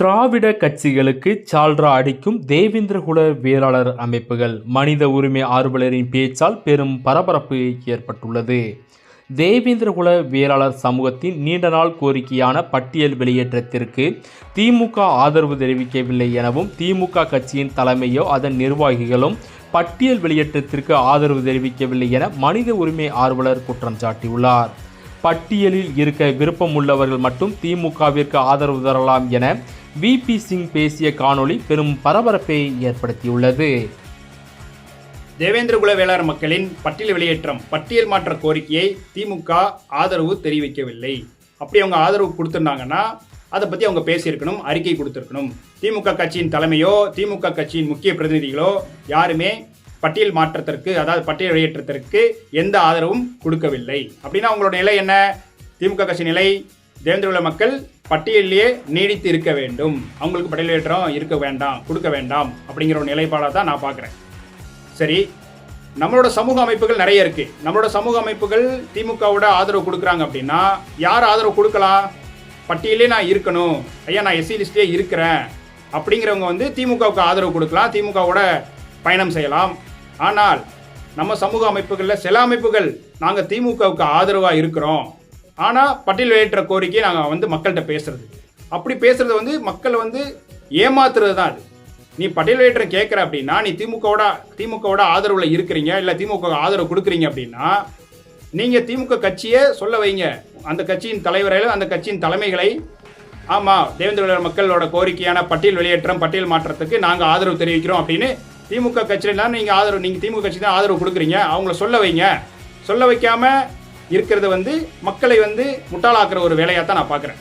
திராவிட கட்சிகளுக்கு சால்ரா அடிக்கும் தேவேந்திரகுல வேளாளர் அமைப்புகள் மனித உரிமை ஆர்வலரின் பேச்சால் பெரும் பரபரப்பு ஏற்பட்டுள்ளது. தேவேந்திரகுல வேளாளர் சமூகத்தின் நீண்ட நாள் கோரிக்கையான பட்டியல் வெளியேற்றத்திற்கு திமுக ஆதரவு தெரிவிக்கவில்லை எனவும் திமுக கட்சியின் தலைமையோ அதன் நிர்வாகிகளும் பட்டியல் வெளியேற்றத்திற்கு ஆதரவு தெரிவிக்கவில்லை என மனித உரிமை ஆர்வலர் குற்றம் சாட்டியுள்ளார். பட்டியலில் இருக்க விருப்பம் உள்ளவர்கள் மட்டும் திமுகவிற்கு ஆதரவு தரலாம் என விபி சிங் பேசிய காணொளி பெரும் பரபரப்பை ஏற்படுத்தியுள்ளது. தேவேந்திரகுல வேளாண் மக்களின் பட்டியல் வெளியேற்றம் பட்டியல் மாற்ற கோரிக்கையை திமுக ஆதரவு தெரிவிக்கவில்லை. அப்படி அவங்க ஆதரவு கொடுத்துருந்தாங்கன்னா அதை பற்றி அவங்க பேசியிருக்கணும் அறிக்கை கொடுத்துருக்கணும். திமுக கட்சியின் தலைமையோ திமுக கட்சியின் முக்கிய பிரதிநிதிகளோ யாருமே பட்டியல் மாற்றத்திற்கு அதாவது பட்டியல் வெளியேற்றத்திற்கு எந்த ஆதரவும் கொடுக்கவில்லை. அப்படின்னா அவங்களோட நிலை என்ன? திமுக கட்சி நிலை தேவேந்திரகுல மக்கள் பட்டியலிலேயே நீடித்து இருக்க வேண்டும். அவங்களுக்கு பட்டியலேற்றம் இருக்க வேண்டாம் கொடுக்க வேண்டாம் அப்படிங்கிற ஒரு நிலைப்பாடாக தான் நான் பார்க்குறேன். சரி நம்மளோட சமூக அமைப்புகள் நிறைய இருக்கு. நம்மளோட சமூக அமைப்புகள் திமுகவோட ஆதரவு கொடுக்குறாங்க அப்படின்னா யார் ஆதரவு கொடுக்கலாம்? பட்டியலே நான் இருக்கணும். ஐயா நான் எஸ்சி லிஸ்ட்லேயே இருக்கிறேன். அப்படிங்கிறவங்க வந்து திமுகவுக்கு ஆதரவு கொடுக்கலாம். திமுகவோட பயணம் செய்யலாம். ஆனால் நம்ம சமூக அமைப்புகளில் சில அமைப்புகள் நாங்கள் திமுகவுக்கு ஆதரவாக இருக்கிறோம். ஆனால் பட்டியல் வெளியேற்ற கோரிக்கையை நாங்கள் வந்து மக்கள்கிட்ட பேசுறது. அப்படி பேசுறது வந்து மக்களை வந்து ஏமாத்துறது தான் அது. நீ பட்டியல் வெளியேற்றம் கேட்குற அப்படின்னா நீ திமுகவோட திமுகவோட ஆதரவில் இருக்கிறீங்க இல்லை திமுக ஆதரவு கொடுக்குறீங்க அப்படின்னா நீங்கள் திமுக கட்சியை சொல்ல வைங்க. அந்த கட்சியின் தலைவர்கள் அந்த கட்சியின் தலைமைகளை ஆமாம் தேவேந்திர மக்களோட கோரிக்கையான பட்டியல் வெளியேற்றம் பட்டியல் மாற்றத்துக்கு நாங்கள் ஆதரவு தெரிவிக்கிறோம் அப்படின்னு திமுக கட்சியிலாம் நீங்கள் ஆதரவு நீங்கள் திமுக கட்சி தான் ஆதரவு கொடுக்குறீங்க. அவங்கள சொல்ல வைங்க. சொல்ல வைக்காமல் இருக்கிறத வந்து மக்களை வந்து முட்டாளாக்குற ஒரு வேலையாக தான் நான் பார்க்குறேன்.